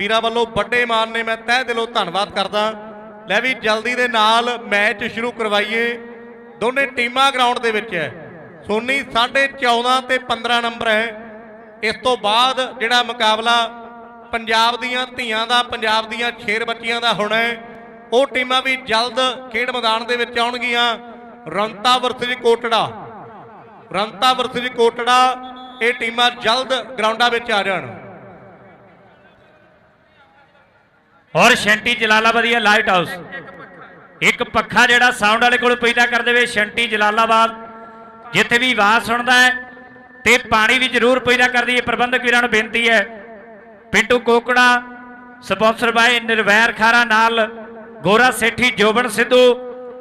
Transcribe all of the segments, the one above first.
ਵੀਰਾਂ ਵੱਲੋਂ ਵੱਡੇ ਮਾਨ ਨੇ, ਮੈਂ ਤਹਿ ਦਿਲੋਂ ਧੰਨਵਾਦ ਕਰਦਾ। ਲੈ ਵੀ ਜਲਦੀ ਦੇ ਨਾਲ ਮੈਚ ਸ਼ੁਰੂ ਕਰਵਾਈਏ। ਦੋਨੇ ਟੀਮਾਂ ਗਰਾਊਂਡ ਦੇ ਵਿੱਚ ਹੈ ਸੋਨੀ 14.5 ਤੇ 15 ਨੰਬਰ ਹੈ ਇਸ ਤੋਂ ਬਾਅਦ ਜਿਹੜਾ ਮੁਕਾਬਲਾ ਪੰਜਾਬ ਦੀਆਂ ਧੀਆਂ ਦਾ, ਪੰਜਾਬ ਦੀਆਂ ਛੇਰ ਬੱਚੀਆਂ ਦਾ ਹੋਣਾ ਹੈ ਉਹ ਟੀਮਾਂ ਵੀ ਜਲਦ ਖੇਡ ਮੈਦਾਨ ਦੇ ਵਿੱਚ ਆਉਣਗੀਆਂ। ਰੰਤਾ ਵਰਸਜ ਕੋਟੜਾ। ਰੰਤਾ ਵਰਸਜ ਕੋਟੜਾ, ਇਹ ਟੀਮਾਂ ਜਲਦ ਗਰਾਊਂਡਾਂ ਵਿੱਚ ਆ ਜਾਣ। ਔਰ ਸ਼ੰਟੀ ਜਲਾਲਾਬਾਦੀਆ ਲਾਈਟ ਹਾਊਸ। ਇੱਕ ਪੱਖਾ ਜਿਹੜਾ ਸਾਊਂਡ ਵਾਲੇ ਕੋਲ ਪੈਦਾ ਕਰ ਦੇਵੇ ਸ਼ੈਂਟੀ ਜਲਾਲਾਬਾਦ। ਜਿੱਥੇ ਵੀ ਆਵਾਜ਼ ਸੁਣਦਾ ਹੈ ਤੇ ਪਾਣੀ ਵੀ ਜ਼ਰੂਰ ਪੈਦਾ ਕਰਦੀ ਹੈ ਪ੍ਰਬੰਧਕ ਵੀਰਾਂ ਨੂੰ ਬੇਨਤੀ ਹੈ, ਪਿੰਟੂ ਕੋਕੜਾ, ਸਪਾਂਸਰ ਬਾਈ ਨਿਰਵੈਰ ਖਾਰਾ ਨਾਲ ਗੋਰਾ ਸੇਠੀ ਜੋਬਨ ਸਿੱਧੂ,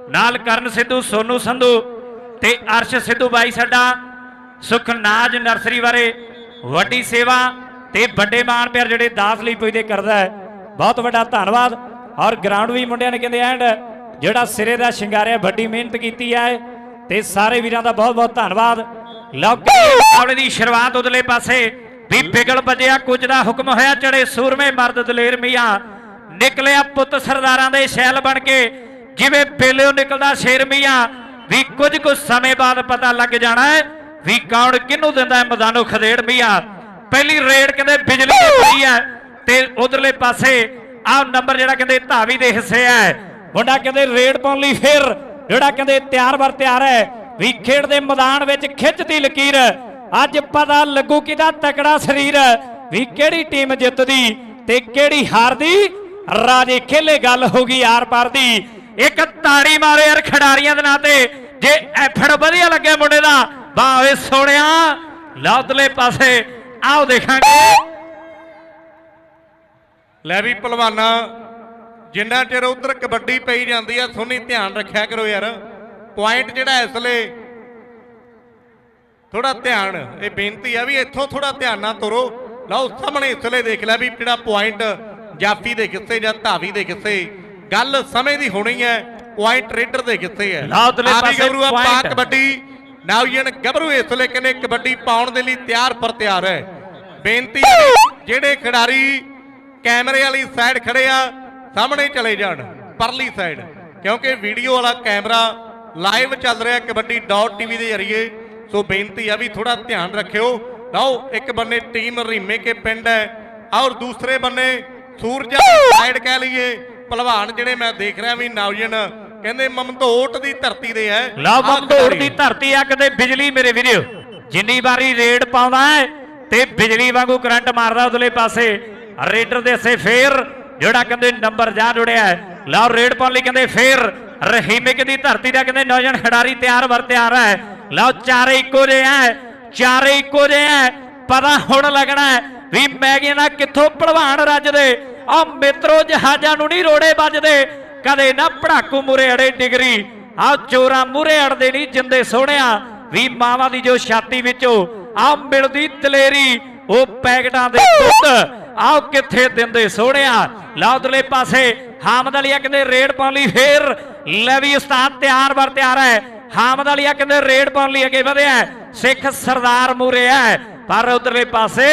ਨਾਲ ਕਰਨ ਸਿੱਧੂ, ਸੋਨੂ ਸੰਧੂ ਤੇ ਅਰਸ਼ ਸਿੱਧੂ ਬਾਈ ਸਾਡਾ ਸੁਖਨਾਜ ਨਰਸਰੀ ਬਾਰੇ ਵੱਡੀ ਸੇਵਾ ਤੇ ਵੱਡੇ ਮਾਣ ਪਿਆਰ ਜਿਹੜੇ ਦਾਸ ਲਈ ਪਈਦੇ ਕਰਦਾ ਹੈ। ਬਹੁਤ ਵੱਡਾ ਧੰਨਵਾਦ। ਔਰ ਗਰਾਊਂਡ ਵੀ ਮੁੰਡਿਆਂ ਨੇ ਕਹਿੰਦੇ ਐਂਡ, ਜਿਹੜਾ ਸਿਰੇ ਦਾ ਸ਼ਿੰਗਾਰਿਆ, ਵੱਡੀ ਮਿਹਨਤ ਕੀਤੀ ਹੈ ਤੇ ਸਾਰੇ ਵੀਰਾਂ ਦਾ ਬਹੁਤ ਬਹੁਤ ਧੰਨਵਾਦ। ਲੌਕੇ ਮੁਕਾਬਲੇ ਦੀ ਸ਼ੁਰੂਆਤ ਉਦਲੇ ਪਾਸੇ, ਵੀ ਪਿਗਲ ਵੱਜਿਆ, ਕੁਝ ਦਾ ਹੁਕਮ ਹੋਇਆ, ਚੜੇ ਸੂਰਮੇ ਮਰਦ ਦਲੇਰ ਮੀਆਂ। ਨਿਕਲਿਆ ਪੁੱਤ ਸਰਦਾਰਾਂ ਦੇ ਸ਼ੈਲ ਬਣ ਕੇ, ਜਿਵੇਂ ਬੇਲਿਓ ਨਿਕਲਦਾ ਸ਼ੇਰ ਮੀਆਂ। ਵੀ ਕੁਝ ਕੁ ਸਮੇਂ ਬਾਅਦ ਪਤਾ ਲੱਗ ਜਾਣਾ ਹੈ ਵੀ ਕੌਣ ਕਿਹਨੂੰ ਦਿੰਦਾ ਹੈ ਖਦੇੜ ਮੀਆਂ। ਪਹਿਲੀ ਰੇਡ ਕਹਿੰਦੇ ਬਿਜਲੀ ਦੀ ਹੈ ਤੇ ਉਧਰਲੇ ਪਾਸੇ ਆਹ ਨੰਬਰ ਜਿਹੜਾ ਕਹਿੰਦੇ ਧਾਵੀ ਦੇ ਹਿੱਸੇ ਹੈ। ਮੁੰਡਾ ਕਹਿੰਦੇ ਰੇਡ ਪਾਉਣ ਲਈ ਫਿਰ ਜਿਹੜਾ ਕਹਿੰਦੇ ਤਿਆਰ ਬਰ ਤਿਆਰ ਹੈ। ਵੀ ਖੇਡ ਦੇ ਮੈਦਾਨ ਵਿੱਚ ਖਿੱਚਦੀ ਲਕੀਰ। ਅੱਜ ਪਤਾ ਲੱਗੂ ਕਿਹਦਾ ਤਕੜਾ ਸਰੀਰ। ਵੀ ਕਿਹੜੀ ਟੀਮ ਜਿੱਤਦੀ ਤੇ ਕਿਹੜੀ ਹਾਰਦੀ। ਰਾਜੇ ਖੇਲੇ ਗੱਲ ਹੋ ਗਈ ਆਰ ਪਾਰ ਦੀ। ਇੱਕ ਤਾੜੀ ਮਾਰੇ ਯਾਰ ਖਿਡਾਰੀਆਂ ਦੇ ਨਾਂ ਤੇ। ਜੇ ਐਫੜ ਵਧੀਆ ਲੱਗਿਆ ਮੁੰਡੇ ਦਾ। ਵਾਹ ਓਏ ਸੋਹਣਿਆ। ਲਾਉਦਲੇ ਪਾਸੇ। ਆਓ ਦੇਖਾਂਗੇ। ਲੈ ਵੀ ਪਹਿਲਵਾਨਾ ਜਿੰਨਾ ਚਿਰ ਉਧਰ ਕਬੱਡੀ ਪਈ ਜਾਂਦੀ ਆ ਸੋਨੀ ਧਿਆਨ ਰੱਖਿਆ ਕਰੋ ਯਾਰ। ਪੁਆਇੰਟ ਜਿਹੜਾ ਇਸ ਲਈ ਥੋੜਾ ਧਿਆਨ ਇਹ ਬੇਨਤੀ ਆ ਵੀ ਇੱਥੋਂ ਥੋੜਾ ਧਿਆਨ ਨਾਲ ਤੁਰੋ। ਲਓ ਸਾਹਮਣੇ ਇਸ ਲਈ ਦੇਖ ਲੈ ਵੀ ਜਿਹੜਾ ਪੁਆਇੰਟ ਜਾਫੀ ਦੇ ਕਿੱਸੇ ਜਾਂ ਧਾਵੀ ਦੇ ਕਿੱਸੇ ਗੱਲ ਸਮੇਂ ਦੀ ਹੋਣੀ ਹੈ ਪੁਆਇੰਟ ਰੇਡਰ ਦੇ ਕਿੱਸੇ ਹੈ। ਲਓ ਉਧਰਲੇ ਆ ਵੀ ਪਾਸੇ ਗੱਭਰੂ ਆ ਪਾ। ਕਬੱਡੀ। ਨੌਜਣ ਗੱਭਰੂ ਇਸ ਲਈ ਕਹਿੰਦੇ ਕਬੱਡੀ ਪਾਉਣ ਦੇ ਲਈ ਤਿਆਰ ਪਰ ਤਿਆਰ ਹੈ। ਬੇਨਤੀ ਜਿਹੜੇ ਖਿਡਾਰੀ ਕੈਮਰੇ ਵਾਲੀ ਸਾਈਡ ਖੜੇ ਆ ਸਾਹਮਣੇ ਚਲੇ ਜਾਣ ਪਰਲੀ ਸਾਈਡ। ਕਿਉਂਕਿ ਵੀਡੀਓ ਵਾਲਾ ਕੈਮਰਾ ਲਾਈਵ ਚੱਲ ਰਿਹਾ ਕਬੱਡੀ ਡਾਟ ਟੀਵੀ ਦੇ ਜ਼ਰੀਏ। ਸੋ ਬੇਨਤੀ ਆ ਵੀ ਥੋੜਾ ਧਿਆਨ ਰੱਖਿਓ। ਲਓ ਇੱਕ ਬੰਨੇ ਟੀਮ ਰੀਮੇ ਕੇ ਪਿੰਡ ਹੈ ਔਰ ਦੂਸਰੇ ਬੰਨੇ ਸੂਰਜਾ ਸਾਈਡ ਕਹਿ ਲਈਏ। ਪਹਿਲਵਾਨ ਜਿਹੜੇ ਮੈਂ ਦੇਖ ਰਿਹਾ ਵੀ ਨੌਜਣ ਕਹਿੰਦੇ ਮਮਦੋਟ ਦੀ ਧਰਤੀ ਦੇ ਹੈ। ਲਓ ਖਿਡਾਰੀ। ਦੀ ਧਰਤੀ ਆ ਕਿਤੇ ਬਿਜਲੀ ਮੇਰੇ ਵੀਰੋ। ਜਿੰਨੀ ਵਾਰੀ ਰੇਡ ਪਾਉਂਦਾ ਹੈ ਤੇ ਬਿਜਲੀ ਵਾਂਗੂ ਕਰੰਟ ਮਾਰਦਾ ਉਧਰਲੇ ਪਾਸੇ। ਰੇਡਰ ਦੇ ਸੇ ਫੇਰ, ਜਿਹੜਾ ਕਹਿੰਦੇ ਨੰਬਰ ਜਾ ਜੁੜਿਆ ਹੈ। ਲਓ ਰੇਡ ਪਾਉਣ ਲਈ ਕਹਿੰਦੇ ਫੇਰ ਰਹੀਮਿਕ ਦੀ ਧਰਤੀ ਦਾ ਕਹਿੰਦੇ ਨੌਜਵਾਨ ਖਿਡਾਰੀ ਤਿਆਰ ਵਰ ਤਿਆਰ ਹੈ। ਲਓ ਚਾਰੇ ਇੱਕੋ ਜਿਹੇ ਹੈ, ਚਾਰੇ ਇੱਕੋ ਜਿਹੇ ਹੈ। ਪਤਾ ਹੁਣ ਲੱਗਣਾ ਵੀ ਮੈਗੀਆਂ ਨਾਲ ਕਿੱਥੋਂ ਭਲਵਾਨ ਰੱਜਦੇ। ਆ ਮਿੱਤਰੋ ਜਹਾਜ਼ਾਂ ਨੂੰ ਨਹੀਂ ਰੋੜੇ ਵੱਜਦੇ। ਕਦੇ ਨਾ ਪੜਾਕੂ ਮੂਰੇ ਅੜੇ ਡਿਗਰੀ। ਆ ਚੋਰਾ ਮੂਰੇ ਅੜਦੇ ਨਹੀਂ ਜਿੰਦੇ ਸੋਹਣਿਆ। ਵੀ ਮਾਵਾਂ ਦੀ ਜੋ ਛਾਤੀ ਵਿੱਚੋਂ ਆ ਮਿਲਦੀ ਦਲੇਰੀ, ਉਹ ਪੈਕਟਾਂ ਦੇ ਦੁੱਧ ਆਹ ਕਿੱਥੇ ਦਿੰਦੇ ਸੋਹਣਿਆ? ਲਾਉਦਲੇ ਪਾਸੇ ਹਾਮਦ ਅਲੀਆ ਕਹਿੰਦੇ ਰੇਡ ਪਾਉਣ ਲਈ ਫੇਰ ਲੈ ਵੀ ਉਸਤਾਦ ਤਿਆਰ ਬਰ ਤਿਆਰ ਹੈ। ਹਾਮਦ ਅਲੀਆ ਕਹਿੰਦੇ ਰੇਡ ਪਾਉਣ ਲਈ ਅੱਗੇ ਵਧਿਆ ਹੈ। ਸਿੱਖ ਸਰਦਾਰ ਮੂਰੇ ਹੈ ਪਰ ਉਧਰਲੇ ਪਾਸੇ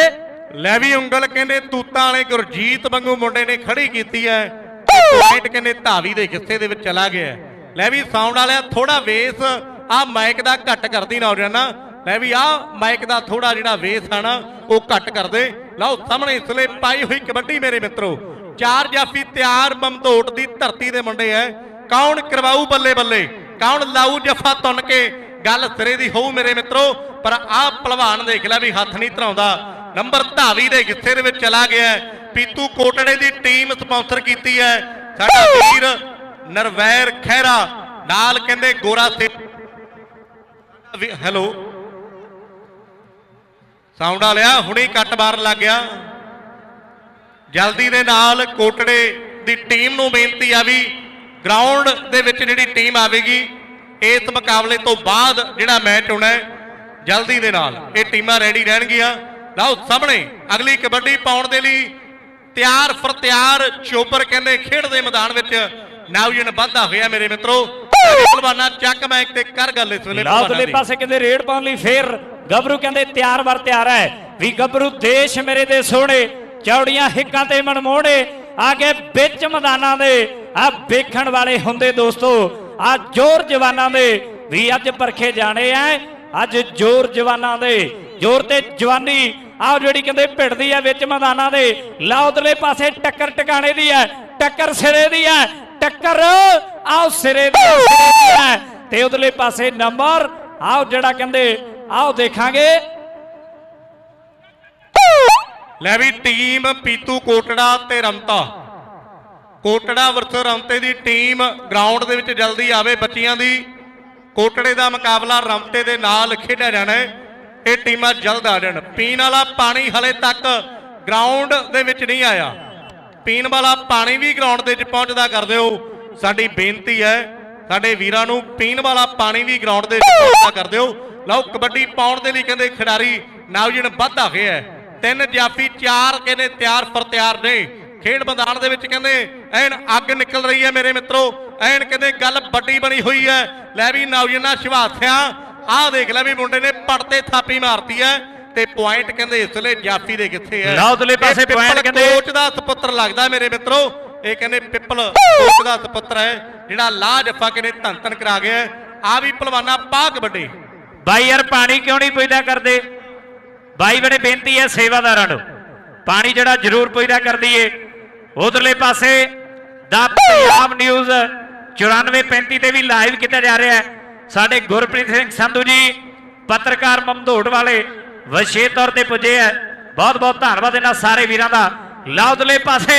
ਲੈ ਵੀ ਉਂਗਲ ਕਹਿੰਦੇ ਤੂਤਾਂ ਵਾਲੇ ਗੁਰਜੀਤ ਵਾਂਗੂ ਮੁੰਡੇ ਨੇ ਖੜੀ ਕੀਤੀ ਹੈ। ਪੁਆਇੰਟ ਕਹਿੰਦੇ ਧਾਵੀ ਦੇ ਹਿੱਸੇ ਦੇ ਵਿੱਚ ਚਲਾ ਗਿਆ ਹੈ। ਲੈ ਵੀ ਸਾਊਂਡ ਵਾਲਿਆ ਥੋੜਾ ਵੇਸ ਆ ਮਾਈਕ ਦਾ ਘੱਟ ਕਰਦੀ ਨਾ ਨਾ ਲੈ ਵੀ ਆ ਮਾਈਕ ਦਾ ਥੋੜਾ ਜਿਹੜਾ ਵੇਸ ਆ ਨਾ, ਉਹ ਘੱਟ ਕਰ ਦੇ। ਲਓ, ਸਾਹਮਣੇ ਇਸ ਲਈ ਪਾਈ ਹੋਈ ਕਬੱਡੀ ਮੇਰੇ ਮਿੱਤਰੋ। ਚਾਰ ਜਾਫੀ ਤਿਆਰ ਮਮਦੋਟ ਦੀ ਧਰਤੀ ਦੇ ਮੁੰਡੇ ਐ। ਕੌਣ ਕਰਵਾਊ ਬੱਲੇ ਬੱਲੇ? ਕੌਣ ਲਾਊ ਜਫਾ ਤੁੰਨ ਕੇ? ਗੱਲ ਸਿਰੇ ਦੀ ਹੋਊ ਮੇਰੇ ਮਿੱਤਰੋ, ਪਰ ਆਹ ਪਹਿਲਵਾਨ ਦੇਖ ਲੈ ਵੀ ਹੱਥ ਨਹੀਂ ਧਰਾਉਂਦਾ। ਨੰਬਰ ਧਾਵੀ ਦੇ ਹਿੱਸੇ ਦੇ ਵਿੱਚ ਚਲਾ ਗਿਆ ਪੀਤੂ ਕੋਟੜੇ ਦੀ ਟੀਮ ਸਪਾਂਸਰ ਕੀਤੀ ਹੈ ਸਾਡਾ ਵੀਰ ਨਰਵੈਰ ਖਹਿਰਾ, ਨਾਲ ਕਹਿੰਦੇ ਗੋਰਾ ਸੇ ਹੈਲੋ। ਸਾਊਂਡ ਵਾਲਿਆ ਹੁਣੇ ਕੱਟ ਮਾਰਨ ਲੱਗ ਗਿਆ। ਜਲਦੀ ਦੇ ਨਾਲ ਕੋਟੜੇ ਦੀ ਟੀਮ ਨੂੰ ਬੇਨਤੀ ਆ ਵੀ ਗਰਾਊਂਡ ਦੇ ਵਿੱਚ ਜਿਹੜੀ ਟੀਮ ਆਵੇਗੀ ਇਸ ਮੁਕਾਬਲੇ ਤੋਂ ਬਾਅਦ ਜਿਹੜਾ ਮੈਚ ਹੋਣਾ ਹੈ ਜਲਦੀ ਦੇ ਨਾਲ ਇਹ ਟੀਮਾਂ ਰੈਡੀ ਰਹਿਣਗੀਆਂ। ਲਓ ਸਾਹਮਣੇ ਅਗਲੀ ਕਬੱਡੀ ਪਾਉਣ ਦੇ ਲਈ ਤਿਆਰ ਫਰ ਤਿਆਰ ਚੋਬਰ ਕਹਿੰਦੇ ਖੇਡ ਦੇ ਮੈਦਾਨ ਵਿੱਚ ਨੌਜਣ ਵਾਧਾ ਹੋਇਆ ਮੇਰੇ ਮਿੱਤਰੋ। ਪਹਿਲਵਾਨਾ ਚੱਕ ਮੈਕ ਤੇ ਕਰ ਗੱਲ ਇਸ ਵੇਲੇ ਦੀ। ਪਾਸੇ ਕਹਿੰਦੇ ਰੇਡ ਪਾਉਣ ਲਈ ਫੇਰ ਗੱਭਰੂ ਕਹਿੰਦੇ ਤਿਆਰ ਵਰ ਤਿਆਰ ਹੈ ਵੀ ਗੱਭਰੂ ਦੇਸ਼ ਮੇਰੇ ਦੇ ਸੋਹਣੇ ਚੌੜੀਆਂ ਹਿੱਕਾਂ ਤੇ ਮਨਮੋੜੇ ਆ ਕੇ ਵਿੱਚ ਮੈਦਾਨਾਂ ਦੇ ਆ ਵੇਖਣ ਵਾਲੇ ਹੁੰਦੇ ਦੋਸਤੋ ਆ ਜ਼ੋਰ ਜਵਾਨਾਂ ਦੇ ਵੀ ਅੱਜ ਪਰਖੇ ਜਾਣੇ ਆ ਅੱਜ ਜ਼ੋਰ ਜਵਾਨਾਂ ਦੇ ਜ਼ੋਰ ਤੇ ਜਵਾਨੀ ਆਹ ਜਿਹੜੀ ਕਹਿੰਦੇ ਭਿੜਦੀ ਆ ਵਿੱਚ ਮੈਦਾਨਾਂ ਦੇ ਲਾ ਲਾਉਦਲੇ ਪਾਸੇ ਟੱਕਰ ਟਿਕਾਣੇ ਦੀ ਹੈ ਟੱਕਰ ਸਿਰੇ ਦੀ ਹੈ ਟੱਕਰ ਆਓ ਸਿਰੇ ਦੀ ਹੈ, ਤੇ ਉਧਰਲੇ ਪਾਸੇ ਨੰਬਰ ਆਓ ਜਿਹੜਾ ਕਹਿੰਦੇ ਆਓ ਦੇਖਾਂਗੇ। ਲੈ ਵੀ ਟੀਮ ਪੀਤੂ ਕੋਟੜਾ ਤੇ ਰਮਤਾ। ਕੋਟੜਾ ਵਰਸ ਰਮਤੇ ਦੀ ਟੀਮ ਗਰਾਊਂਡ ਦੇ ਵਿੱਚ ਜਲਦੀ ਆਵੇ। ਬੱਚੀਆਂ ਦੀ ਕੋਟੜੇ ਦਾ ਮੁਕਾਬਲਾ ਰਮਤੇ ਦੇ ਨਾਲ ਖੇਡਿਆ ਜਾਣਾ ਹੈ। ਇਹ ਟੀਮਾਂ ਜਲਦ ਆ ਜਾਣ। ਪੀਣ ਵਾਲਾ ਪਾਣੀ ਹਲੇ ਤੱਕ ਗਰਾਊਂਡ ਦੇ ਵਿੱਚ ਨਹੀਂ ਆਇਆ। ਪੀਣ ਵਾਲਾ ਪਾਣੀ ਵੀ ਗਰਾਊਂਡ ਦੇ ਵਿੱਚ ਪਹੁੰਚਦਾ ਕਰ ਦਿਓ। ਸਾਡੀ ਬੇਨਤੀ ਹੈ ਸਾਡੇ ਵੀਰਾਂ ਨੂੰ ਪੀਣ ਵਾਲਾ ਪਾਣੀ ਵੀ ਗਰਾਊਂਡ ਦੇ ਵਿੱਚ ਕਰ ਦਿਓ। ਲਓ ਕਬੱਡੀ ਪਾਉਣ ਦੇ ਲਈ ਕਹਿੰਦੇ ਖਿਡਾਰੀ ਨੌਜਵਾਨ ਵੱਧ ਆ ਐ। ਤਿੰਨ ਜਾਫੀ ਚਾਰ ਕਹਿੰਦੇ ਤਿਆਰ ਫਰ ਤਿਆਰ ਨੇ। ਖੇਡ ਮੈਦਾਨ ਦੇ ਵਿੱਚ ਕਹਿੰਦੇ ਐਨ ਅੱਗ ਨਿਕਲ ਰਹੀ ਹੈ ਮੇਰੇ ਮਿੱਤਰੋ। ਐਨ ਕਹਿੰਦੇ ਗੱਲ ਵੱਡੀ ਬਣੀ ਹੋਈ ਹੈ ਲੈ ਵੀ ਨੌਜਵਾਨਾਂ ਸ਼ਵਾਸਿਆ ਆਹ ਦੇਖ ਲੈ ਵੀ ਮੁੰਡੇ ਨੇ ਪੜ ਤੇ ਥਾਪੀ ਮਾਰਤੀ ਹੈ ਤੇ ਪੁਆਇੰਟ ਕਹਿੰਦੇ ਇਸ ਵੇਲੇ ਜਾਫੀ ਦੇ ਕਿੱਥੇ ਹੈ ਲਓ ਉਧਰਲੇ ਪਾਸੇ point ਕਹਿੰਦੇ- ਕੋਚ ਦਾ ਸੁਪੁੱਤਰ ਲੱਗਦਾ ਮੇਰੇ ਮਿੱਤਰੋ। ਇਹ ਕਹਿੰਦੇ ਪਿੱਪਲ ਕੋਚ ਦਾ ਸੁਪੁੱਤਰ ਹੈ, ਜਿਹੜਾ ਲਾਹ ਜੱਫਾ ਕਹਿੰਦੇ ਧੰਨ ਧੰਨ ਕਰਾ ਗਿਆ ਆ ਵੀ ਪਹਿਲਵਾਨਾ ਪਾ ਕਬੱਡੀ ਬਾਈ ਯਾਰ, ਪਾਣੀ ਕਿਉਂ ਨਹੀਂ ਪੈਦਾ ਕਰਦੇ? ਬਾਈ ਬੜੇ ਬੇਨਤੀ ਹੈ ਸੇਵਾਦਾਰਾਂ ਨੂੰ। ਪਾਣੀ ਜਿਹੜਾ ਜ਼ਰੂਰ ਪੈਦਾ ਕਰ ਦਈਏ ਉਧਰਲੇ ਪਾਸੇ ਦਾ ਪੰਜਾਬ ਨਿਊਜ਼ 9435 ਤੇ ਵੀ ਲਾਈਵ ਕੀਤਾ ਜਾ ਰਿਹਾ ਹੈ। ਸਾਡੇ ਗੁਰਪ੍ਰੀਤ ਸਿੰਘ ਸੰਧੂ ਜੀ, ਪੱਤਰਕਾਰ ਮਮਦੋੜ ਵਾਲੇ ਵਿਸ਼ੇਸ਼ ਤੌਰ ਤੇ ਪੁੱਜੇ ਹੈ। ਬਹੁਤ ਬਹੁਤ ਧੰਨਵਾਦ ਇਹਨਾਂ ਸਾਰੇ ਵੀਰਾਂ ਦਾ। ਲਾਉਦਲੇ ਪਾਸੇ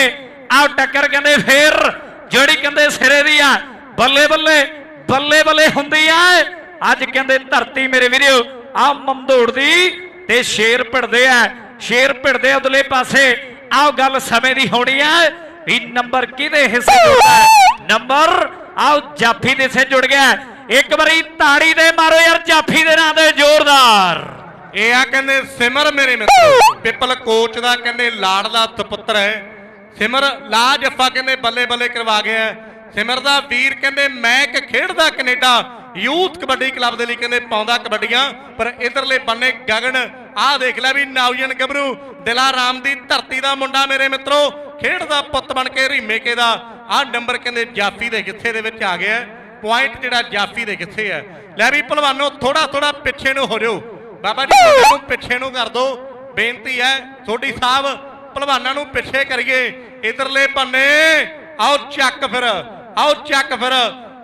ਆਹ ਟੱਕਰ ਕਹਿੰਦੇ ਫੇਰ ਜਿਹੜੀ ਕਹਿੰਦੇ ਸਿਰੇ ਦੀ ਆ ਬੱਲੇ ਬੱਲੇ ਬੱਲੇ ਬੱਲੇ ਹੁੰਦੀ ਆ। ਅੱਜ ਕਹਿੰਦੇ ਧਰਤੀ ਮੇਰੇ ਵੀਰੋ ਆ ਮਮਦੋੜ ਦੀ ਤੇ ਸ਼ੇਰ ਭਿੜਦੇ ਆ। ਸ਼ੇਰ ਭਿੜਦੇ ਉਧਰਲੇ ਪਾਸੇ। ਆਹ ਗੱਲ ਸਮੇਂ ਦੀ ਹੋਣੀ ਆ। ਇਹ ਨੰਬਰ ਕਿਹਦੇ ਹਿੱਸੇ ਜੁੜਦਾ ਹੈ? ਨੰਬਰ ਆਓ ਜਾਫੀ ਦੇ ਹਿੱਸੇ ਜੁੜ ਗਿਆ। ਇੱਕ ਵਾਰੀ ਤਾੜੀ ਦੇ ਮਾਰੋ ਯਾਰ ਜਾਫੀ ਦੇ ਨਾਂ ਤੇ ਜ਼ੋਰਦਾਰ। ਇਹ ਆ ਕਹਿੰਦੇ ਸਿਮਰ ਮੇਰੇ ਮਿੱਤਰ ਪਿੱਪਲ ਕੋਚ ਦਾ ਕਹਿੰਦੇ ਲਾੜ ਦਾ ਸੁਪੁੱਤਰ ਹੈ। ਸਿਮਰ ਲਾ ਜੱਫਾ ਕਹਿੰਦੇ ਬੱਲੇ ਬੱਲੇ ਕਰਵਾ ਗਿਆ। ਸਿਮਰ ਦਾ ਵੀਰ ਕਹਿੰਦੇ ਮੈਂ ਇੱਕ ਖੇਡਦਾ ਕੈਨੇਡਾ ਯੂਥ ਕਬੱਡੀ ਕਲੱਬ ਦੇ ਲਈ ਕਹਿੰਦੇ ਪਾਉਂਦਾ ਕਬੱਡੀਆਂ ਪਰ ਇਧਰਲੇ ਬੰਨੇ ਗਗਨ ਆਹ ਦੇਖ ਲੈ ਵੀ ਨੌਜਵਾਨ ਗੱਭਰੂ ਦਿਲਾ ਰਾਮ ਦੀ ਧਰਤੀ ਦਾ ਮੁੰਡਾ ਮੇਰੇ ਮਿੱਤਰੋ ਖੇਡਦਾ ਪੁੱਤ ਬਣ ਕੇ ਰੀਮੇਕੇ ਦਾ। ਆਹ ਨੰਬਰ ਕਹਿੰਦੇ ਜਾਫੀ ਦੇ ਕਿੱਥੇ ਦੇ ਵਿੱਚ ਆ ਗਿਆ। ਪੁਆਇੰਟ ਜਿਹੜਾ ਜਾਫੀ ਦੇ ਕਿੱਥੇ ਹੈ। ਲੈ ਵੀ ਭਲਵਾਨੋ ਥੋੜਾ ਥੋੜਾ ਪਿੱਛੇ ਨੂੰ ਹੋ ਜਾਓ। ਬਾਬਾ ਜੀ ਨੂੰ ਪਿੱਛੇ ਨੂੰ ਕਰ ਦਿਓ। ਬੇਨਤੀ ਹੈ ਥੋੜੀ ਸਾਹਿਬ ਭਲਵਾਨਾਂ ਨੂੰ ਪਿੱਛੇ ਕਰੀਏ। ਇਧਰਲੇ ਬੰਨੇ ਆਓ ਚੱਕ ਫਿਰ ਆਓ ਚੱਕ ਫਿਰ।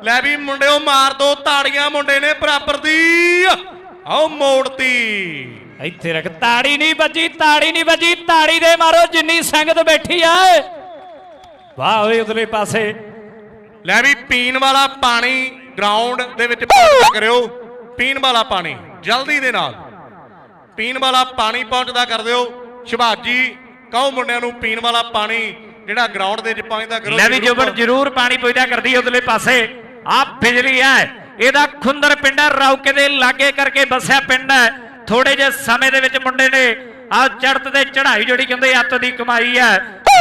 ਲੈ ਵੀ ਮੁੰਡਿਓ ਮਾਰ ਦੋ ਤਾੜੀਆਂ ਮੁੰਡੇ ਨੇ ਬਰਾਬਰ ਦੀ। ਆਓ ਮੋੜਤੀ। ਇੱਥੇ ਰੱਖ ਤਾੜੀ ਨਹੀਂ ਵੱਜੀ ਤਾੜੀ ਨਹੀਂ ਵੱਜੀ ਤਾੜੀ ਦੇ ਮਾਰੋ ਜਿੰਨੀ ਸੰਗਤ ਬੈਠੀ ਆ। ਵਾਹ ਓਏ ਉਧਰਲੇ ਪਾਸੇ। ਲੈ ਵੀ ਪੀਣ ਵਾਲਾ ਪਾਣੀ ਗਰਾਊਂਡ ਦੇ ਵਿੱਚ ਕਰਿਓ। ਪੀਣ ਵਾਲਾ ਪਾਣੀ ਜਲਦੀ ਦੇ ਨਾਲ। ਪੀਣ ਵਾਲਾ ਪਾਣੀ ਪਹੁੰਚਦਾ ਕਰ ਦਿਓ। ਸ਼ਿਵਾਜੀ ਕਹੋ ਮੁੰਡਿਆਂ ਨੂੰ ਪੀਣ ਵਾਲਾ ਪਾਣੀ ਜਿਹੜਾ ਗਰਾਊਂਡ ਦੇ ਵਿੱਚ ਪਹੁੰਚਦਾ ਕਰੋ ਲੈ ਵੀ। ਜੋਬਨ ਜ਼ਰੂਰ ਪਾਣੀ ਪੈਦਾ ਕਰਦੀ ਉਧਰਲੇ ਪਾਸੇ। ਆ ਬਿਜਲੀ ਹੈ। ਇਹਦਾ ਖੁੰਦਰ ਪਿੰਡ ਹੈ, ਰੌਕੇ ਦੇ ਲਾਗੇ ਕਰਕੇ ਬਸਿਆ ਪਿੰਡ ਹੈ। ਥੋੜੇ ਜਿਹੇ ਸਮੇਂ ਦੇ ਵਿੱਚ ਮੁੰਡੇ ਨੇ ਆ ਚੜਤ ਤੇ ਚੜ੍ਹਾਈ ਜਿਹੜੀ ਕਹਿੰਦੇ ਅੱਤ ਦੀ ਕਮਾਈ ਹੈ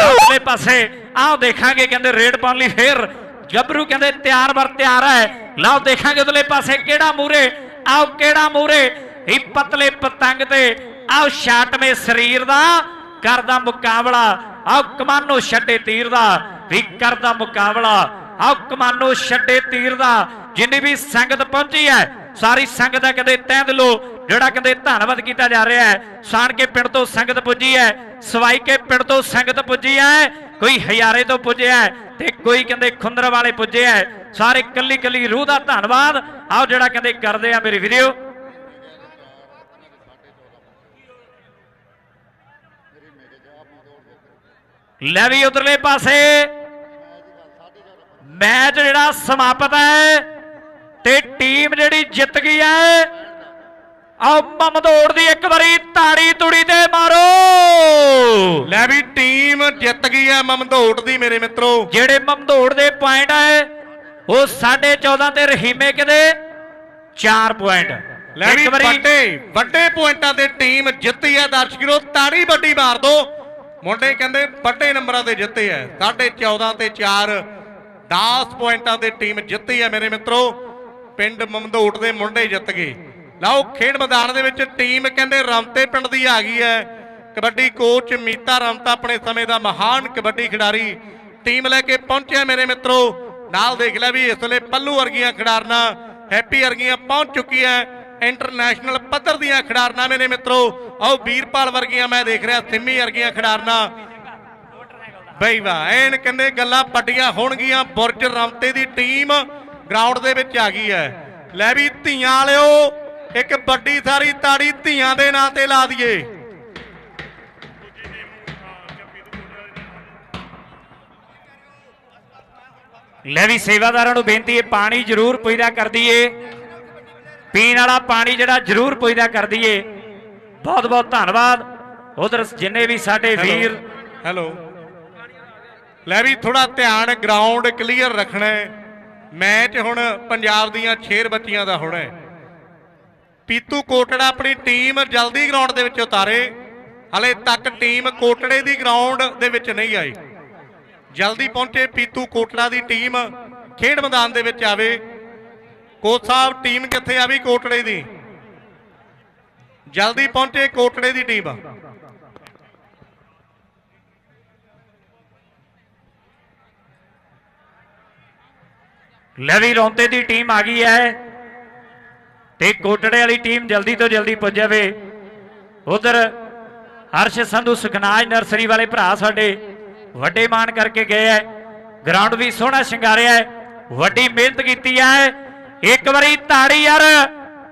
ਉਧਰਲੇ ਪਾਸੇ। ਆਹ ਦੇਖਾਂਗੇ ਕਹਿੰਦੇ ਰੇਡ ਪਾਉਣ ਲਈ ਫੇਰ ਗੱਭਰੂ ਕਹਿੰਦੇ ਤਿਆਰ ਬਰ ਤਿਆਰ ਹੈ। ਲਓ ਦੇਖਾਂਗੇ ਉਧਰਲੇ ਪਾਸੇ ਕਿਹੜਾ ਮੂਰੇ ਆਓ ਕਿਹੜਾ ਮੂਰੇ ਇਹ ਪਤਲੇ ਪਤੰਗ ਤੇ ਆਓ ਛਾਟਵੇਂ ਸਰੀਰ ਦਾ ਕਰਦਾ ਮੁਕਾਬਲਾ ਆਓ ਕਮਾਨੋ ਛੱਡੇ ਤੀਰ ਦਾ ਵੀ ਕਰਦਾ ਮੁਕਾਬਲਾ ਆਓ ਕਮਾਨੋ ਛੱਡੇ ਤੀਰ ਦਾ ਜਿੰਨੀ ਵੀ ਸੰਗਤ ਪਹੁੰਚੀ ਹੈ, ਸਾਰੀ ਸੰਗਤ ਦਾ ਕਦੇ ਤਹਿ ਦਿਲੋਂ, ਜਿਹੜਾ ਕਹਿੰਦੇ ਧੰਨਵਾਦ ਕੀਤਾ ਜਾ ਰਿਹਾ ਹੈ ਸਾਣ ਕੇ ਪਿੰਡ ਤੋਂ ਸੰਗਤ ਪੁੱਜੀ ਹੈ ਸਵਾਈ ਕੇ ਪਿੰਡ ਤੋਂ ਸੰਗਤ ਪੁੱਜੀ ਹੈ, ਕੋਈ ਹਜ਼ਾਰੇ ਤੋਂ ਪੁੱਜਿਆ ਤੇ ਕੋਈ ਕਹਿੰਦੇ ਖੁੰਦਰ ਵਾਲੇ ਪੁੱਜੇ ਹੈ। ਸਾਰੇ ਕੱਲੀ ਕੱਲੀ ਰੂਹ ਦਾ ਧੰਨਵਾਦ। ਆਓ ਜਿਹੜਾ ਕਹਿੰਦੇ ਕਰਦੇ ਆ, ਮੇਰੇ ਵੀਡੀਓ ਲੈ ਵੀ ਉਧਰਲੇ ਪਾਸੇ। ਮੈਚ ਜਿਹੜਾ ਸਮਾਪਤ ਹੈ ਤੇ ਟੀਮ ਜਿਹੜੀ ਜਿੱਤ ਗਈ ਹੈ। ਆਓ ਮਮਦੋੜ ਦੀ ਇੱਕ ਵਾਰੀ ਤਾੜੀ ਤੁੜੀ ਤੇ ਮਾਰੋ। ਲੈ ਵੀ ਟੀਮ ਜਿੱਤ ਗਈ ਹੈ ਮਮਦੋਟ ਦੀ ਮੇਰੇ ਮਿੱਤਰੋ। ਜਿਹੜੇ ਮਮਦੋੜ ਦੇ ਪੁਆਇੰਟ ਹੈ ਉਹ 14.5 ਤੇ ਰਹੀਮੇ ਕਿਦੇ 4 ਪੁਆਇੰਟ। ਲੈ ਵੀ ਵੱਡੇ ਵੱਡੇ ਪੁਆਇੰਟਾਂ ਤੇ ਟੀਮ ਜਿੱਤੀ ਹੈ ਦਰਸ਼ਕੋ ਤਾੜੀ ਵੱਡੀ ਮਾਰ ਦੋ। ਮੁੰਡੇ ਕਹਿੰਦੇ ਵੱਡੇ ਨੰਬਰਾਂ ਤੇ ਜਿੱਤੇ ਹੈ 14.5 ਤੇ 4 10 ਪੁਆਇੰਟਾਂ ਤੇ ਟੀਮ ਜਿੱਤੀ ਹੈ ਮੇਰੇ ਮਿੱਤਰੋ। ਪਿੰਡ ਮਮਦੋਟ ਦੇ ਮੁੰਡੇ ਜਿੱਤ ਗਏ। ਲਓ, ਖੇਡ ਮੈਦਾਨ ਦੇ ਵਿੱਚ ਟੀਮ ਕਹਿੰਦੇ ਰਮਤੇ ਪਿੰਡ ਦੀ ਆ ਗਈ ਹੈ ਕਬੱਡੀ ਕੋਚ ਮੀਤਾ ਰਮਤਾ ਆਪਣੇ ਸਮੇਂ ਦਾ ਮਹਾਨ ਕਬੱਡੀ ਖਿਡਾਰੀ ਟੀਮ ਲੈ ਕੇ ਪਹੁੰਚਿਆ ਮੇਰੇ ਮਿੱਤਰੋ। ਨਾਲ ਦੇਖ ਲੈ ਵੀ ਇਸ ਵੇਲੇ ਪੱਲੂ ਵਰਗੀਆਂ ਖਿਡਾਰਨਾਂ ਹੈਪੀ ਵਰਗੀਆਂ ਪਹੁੰਚ ਚੁੱਕੀ ਚੁੱਕੀਆਂ। ਇੰਟਰਨੈਸ਼ਨਲ ਪੱਧਰ ਦੀਆਂ ਖਿਡਾਰਨਾਂ ਮੇਰੇ ਮਿੱਤਰੋ। ਆਓ ਵੀਰਪਾਲ ਵਰਗੀਆਂ ਮੈਂ ਦੇਖ ਰਿਹਾ, ਸਿੰਮੀ ਵਰਗੀਆਂ ਖਿਡਾਰਨਾਂ। ਬਈ ਵਾਹ, ਐਨ ਕਹਿੰਦੇ ਗੱਲਾਂ ਪੱਟੀਆਂ ਹੋਣਗੀਆਂ, ਬੁਰਜ ਰਮਤੇ ਦੀ ਟੀਮ ਗਰਾਊਂਡ ਦੇ ਵਿੱਚ ਆ ਗਈ ਹੈ। ਲੈ ਵੀ ਧੀਆਂ ਵਾਲਿਓ, ਇੱਕ ਵੱਡੀ ਸਾਰੀ ਤਾੜੀ ਧੀਆਂ ਦੇ ਨਾਂ ਤੇ ਲਾ ਦਈਏ। ਲੈ ਵੀ ਸੇਵਾਦਾਰਾਂ ਨੂੰ ਬੇਨਤੀ ਹੈ, ਪਾਣੀ ਜ਼ਰੂਰ ਪੁੱਜਦਾ ਕਰ ਦਈਏ। ਪੀਣ ਵਾਲਾ ਪਾਣੀ ਜਿਹੜਾ ਜ਼ਰੂਰ ਪੁੱਜਦਾ ਕਰ ਦਈਏ। ਬਹੁਤ ਬਹੁਤ ਧੰਨਵਾਦ। ਉਧਰ ਜਿੰਨੇ ਵੀ ਸਾਡੇ ਵੀਰ ਹੈਲੋ ਲੈ ਵੀ ਥੋੜਾ ਧਿਆਨ ਗਰਾਊਂਡ ਕਲੀਅਰ ਰੱਖਣਾ ਮੈਚ ਹੁਣ ਪੰਜਾਬ ਦੀਆਂ ਛੇਰ ਬੱਚੀਆਂ ਦਾ ਹੋਣਾ ਪੀਤੂ ਕੋਟੜਾ ਆਪਣੀ ਟੀਮ ਜਲਦੀ ਗਰਾਊਂਡ ਦੇ ਵਿੱਚ ਉਤਾਰੇ। ਹਲੇ ਤੱਕ ਟੀਮ ਕੋਟੜੇ ਦੀ ਗਰਾਊਂਡ ਦੇ ਵਿੱਚ ਨਹੀਂ ਆਈ। ਜਲਦੀ ਪਹੁੰਚੇ ਪੀਤੂ ਕੋਟੜਾ ਦੀ ਟੀਮ ਖੇਡ ਮੈਦਾਨ ਦੇ ਵਿੱਚ ਆਵੇ। ਕੋਚ ਸਾਹਿਬ, ਟੀਮ ਕਿੱਥੇ ਆ ਵੀ ਕੋਟੜੇ ਦੀ? ਜਲਦੀ ਪਹੁੰਚੇ, ਕੋਟੜੇ ਦੀ ਟੀਮ ਲੈ ਰੌਂਤੇ ਦੀ ਟੀਮ ਆ ਗਈ ਹੈ ਤੇ ਕੋਟੜੇ ਵਾਲੀ ਟੀਮ ਜਲਦੀ ਤੋਂ ਜਲਦੀ ਪੁੱਜ ਜਾਵੇ। ਉਧਰ ਹਰਸ਼ ਸੰਧੂ ਸੁਖਨਾਜ ਨਰਸਰੀ ਵਾਲੇ ਭਰਾ ਸਾਡੇ ਵੱਡੇ ਮਾਨ ਕਰਕੇ ਗਏ ਹੈ। ਗਰਾਊਂਡ ਵੀ ਸੋਹਣਾ ਸ਼ਿੰਗਾਰਿਆ ਹੈ। ਵੱਡੀ ਮਿਹਨਤ ਕੀਤੀ ਹੈ। ਇੱਕ ਵਾਰੀ ਤਾੜੀ ਯਾਰ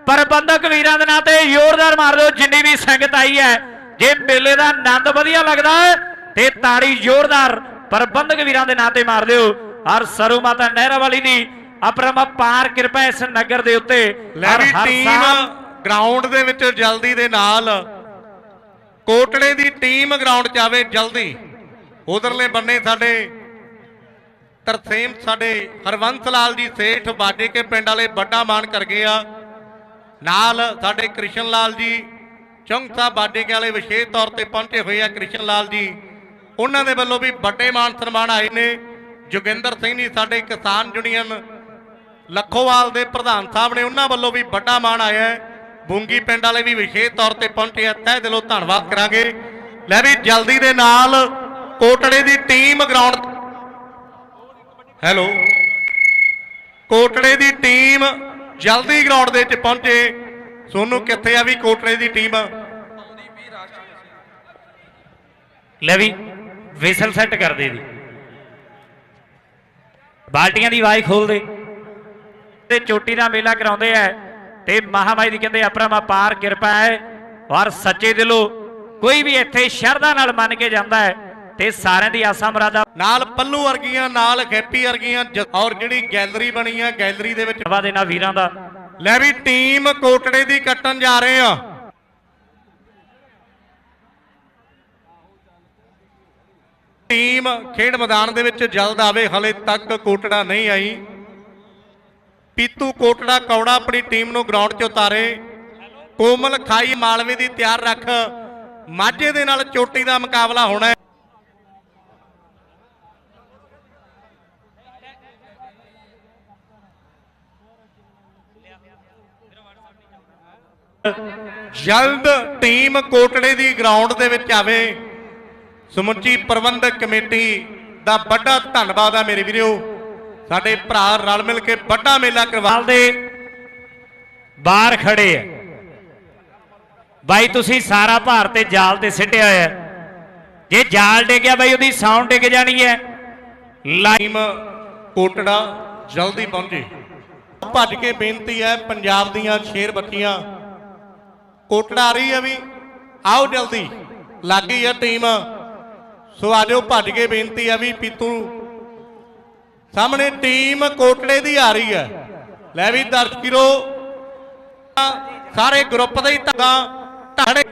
ਪ੍ਰਬੰਧਕ ਵੀਰਾਂ ਦੇ ਨਾਂ ਤੇ ਜ਼ੋਰਦਾਰ ਮਾਰ ਦਿਓ ਜਿੰਨੀ ਵੀ ਸੰਗਤ ਆਈ ਹੈ। ਜੇ ਮੇਲੇ ਦਾ ਆਨੰਦ ਵਧੀਆ ਲੱਗਦਾ ਹੈ ਤੇ ਤਾੜੀ ਜ਼ੋਰਦਾਰ ਪ੍ਰਬੰਧਕ ਵੀਰਾਂ ਦੇ ਨਾਂ ਤੇ ਮਾਰ ਦਿਓ। ਔਰ ਸਰੂ ਮਾਤਾ ਨਹਿਰਾ ਵਾਲੀ ਦੀ ਅਪਰਮਪਾਰ ਕਿਰਪਾ ਇਸ ਨਗਰ ਦੇ ਉੱਤੇ। ਲੈ ਵੀ ਹਰ ਟੀਮ ਗਰਾਊਂਡ ਦੇ ਵਿੱਚ ਜਲਦੀ ਦੇ ਨਾਲ ਕੋਟੜੇ ਦੀ ਟੀਮ ਗਰਾਊਂਡ 'ਚ ਆਵੇ ਜਲਦੀ। ਉਧਰਲੇ ਬੰਨੇ ਸਾਡੇ ਤਰਸੇਮ ਸਾਡੇ ਹਰਵੰਸ ਲਾਲ ਜੀ, ਸੇਠ ਬਾਡੇ ਕੇ ਪਿੰਡ ਵਾਲੇ ਵੱਡਾ ਮਾਨ ਕਰ ਗਏ ਆ। ਨਾਲ ਸਾਡੇ ਕ੍ਰਿਸ਼ਨ ਲਾਲ ਜੀ, ਚੌਂਕ ਸਾਹਿਬ ਬਾਡੇ ਕੇ ਵਾਲੇ ਵਿਸ਼ੇਸ਼ ਤੌਰ ਤੇ ਪਹੁੰਚੇ ਹੋਏ ਆ ਕ੍ਰਿਸ਼ਨ ਲਾਲ ਜੀ। ਉਹਨਾਂ ਦੇ ਵੱਲੋਂ ਵੀ ਵੱਡੇ ਮਾਨ ਸਨਮਾਨ ਆਏ ਨੇ। ਜੋਗਿੰਦਰ ਸਿੰਘ ਜੀ, ਸਾਡੇ ਕਿਸਾਨ ਯੂਨੀਅਨ ਲੱਖੋਵਾਲ ਦੇ ਪ੍ਰਧਾਨ ਸਾਹਿਬ ਨੇ ਉਹਨਾਂ ਵੱਲੋਂ ਵੀ ਵੱਡਾ ਮਾਣ ਆਇਆ ਹੈ। ਬੁੰਗੀ ਪਿੰਡ ਵਾਲੇ ਵੀ ਵਿਸ਼ੇਸ਼ ਤੌਰ ਤੇ ਪਹੁੰਚੇ ਆ। ਤਹਿ ਦਿਲੋਂ ਧੰਨਵਾਦ ਕਰਾਂਗੇ। ਲੈ ਵੀ ਜਲਦੀ ਦੇ ਨਾਲ ਕੋਟੜੇ ਦੀ ਟੀਮ ਗਰਾਊਂਡ ਹੈਲੋ। ਕੋਟੜੇ ਦੀ ਟੀਮ ਜਲਦੀ ਗਰਾਊਂਡ ਦੇ ਵਿੱਚ ਪਹੁੰਚੇ। ਸੋਨੂੰ ਕਿੱਥੇ ਆ ਵੀ ਕੋਟੜੇ ਦੀ ਟੀਮ? ਲੈ ਵੀ ਵਿਸਲ ਸੈੱਟ ਕਰ ਦੇ ਦੀ। ਬਾਲਟੀਆਂ ਦੀ ਆਵਾਜ਼ ਖੋਲ ਦੇ। ਤੇ ਚੋਟੀ ਦਾ ਮੇਲਾ ਕਰਾਉਂਦੇ ਐ ਤੇ ਮਹਾਮਾਈ ਦੀ ਕਹਿੰਦੇ ਅਪਰਮਾ ਪਾਰ ਕਿਰਪਾ ਹੈ ਔਰ ਸੱਚੇ ਦਿਲੋਂ ਕੋਈ ਵੀ ਇੱਥੇ ਸ਼ਰਧਾ ਨਾਲ ਮੰਨ ਕੇ ਜਾਂਦਾ ਹੈ ਤੇ ਸਾਰਿਆਂ ਦੀ ਆਸਾਂ ਮੁਰਾਦਾਂ ਨਾਲ ਪੱਲੂ ਵਰਗੀਆਂ ਨਾਲ ਖੇਪੀ ਵਰਗੀਆਂ ਜ- ਔਰ ਜਿਹੜੀ ਗੈਲਰੀ ਬਣੀ ਆ ਗੈਲਰੀ ਦੇ ਵਿੱਚ ਵਾ ਦੇਣਾ ਵੀਰਾਂ ਦਾ। ਲੈ ਵੀ ਟੀਮ ਕੋਟੜੇ ਦੀ ਕੱਟਣ ਜਾ ਰਹੇ ਆ। ਟੀਮ ਖੇਡ ਮੈਦਾਨ ਦੇ ਵਿੱਚ ਜਲਦ ਆਵੇ ਹਲੇ ਤੱਕ ਕੋਟੜਾ ਨਹੀਂ ਆਈ। ਪੀਤੂ ਕੋਟੜਾ ਕੌੜਾ ਆਪਣੀ ਟੀਮ ਨੂੰ ਗਰਾਊਂਡ 'ਚ ਉਤਾਰੇ। ਕੋਮਲ ਖਾਈ ਮਾਲਵੇ ਦੀ ਤਿਆਰ ਰੱਖ। ਮਾਝੇ ਦੇ ਨਾਲ ਚੋਟੀ ਦਾ ਮੁਕਾਬਲਾ ਹੋਣਾ ਹੈ। ਜਲਦ ਟੀਮ ਕੋਟੜੇ ਦੀ ਗਰਾਊਂਡ ਦੇ ਵਿੱਚ ਆਵੇ। ਸਮੁੱਚੀ ਪ੍ਰਬੰਧਕ ਕਮੇਟੀ ਦਾ ਵੱਡਾ ਧੰਨਵਾਦ ਆ ਮੇਰੇ ਵੀਰੋ। ਸਾਡੇ ਭਰਾ ਰਲ ਮਿਲ ਕੇ ਵੱਡਾ ਮੇਲਾ ਕਰਵਾ ਵਾਲ ਦੇ ਬਾਹਰ ਖੜੇ ਐ ਬਾਈ ਤੁਸੀਂ ਸਾਰਾ ਭਾਰ ਤੇ ਜਾਲ ਤੇ ਸਿੱਟਿਆ ਹੋਇਆ। ਹੈ। ਜੇ ਜਾਲ ਡਿੱਗਿਆ ਬਾਈ ਉਹਦੀ ਸਾਊਂਡ ਡਿੱਗ ਜਾਣੀ ਹੈ। ਲਾਈ ਟੀਮ ਕੋਟੜਾ ਜਲਦੀ ਪਹੁੰਚੇ। ਭੱਜ ਕੇ ਬੇਨਤੀ ਹੈ ਪੰਜਾਬ ਦੀਆਂ ਸ਼ੇਰ ਬੱਚੀਆਂ ਕੋਟੜਾ ਆ ਰਹੀ ਹੈ ਵੀ। ਆਓ ਜਲਦੀ। ਲੱਗ ਗਈ ਹੈ ਟੀਮ। ਸੋ ਆਜੋ ਭੱਜ ਕੇ ਬੇਨਤੀ ਆ ਵੀ ਪੀਤੂ। ਸਾਹਮਣੇ ਟੀਮ ਕੋਟੜੇ ਦੀ ਆ ਰਹੀ ਹੈ। ਲੈ ਵੀ ਦਰਸ਼ਕੀਰੋ ਸਾਰੇ ਗਰੁੱਪ ਦੇ ਹੀ ਤਾਂ ਢਾੜੇ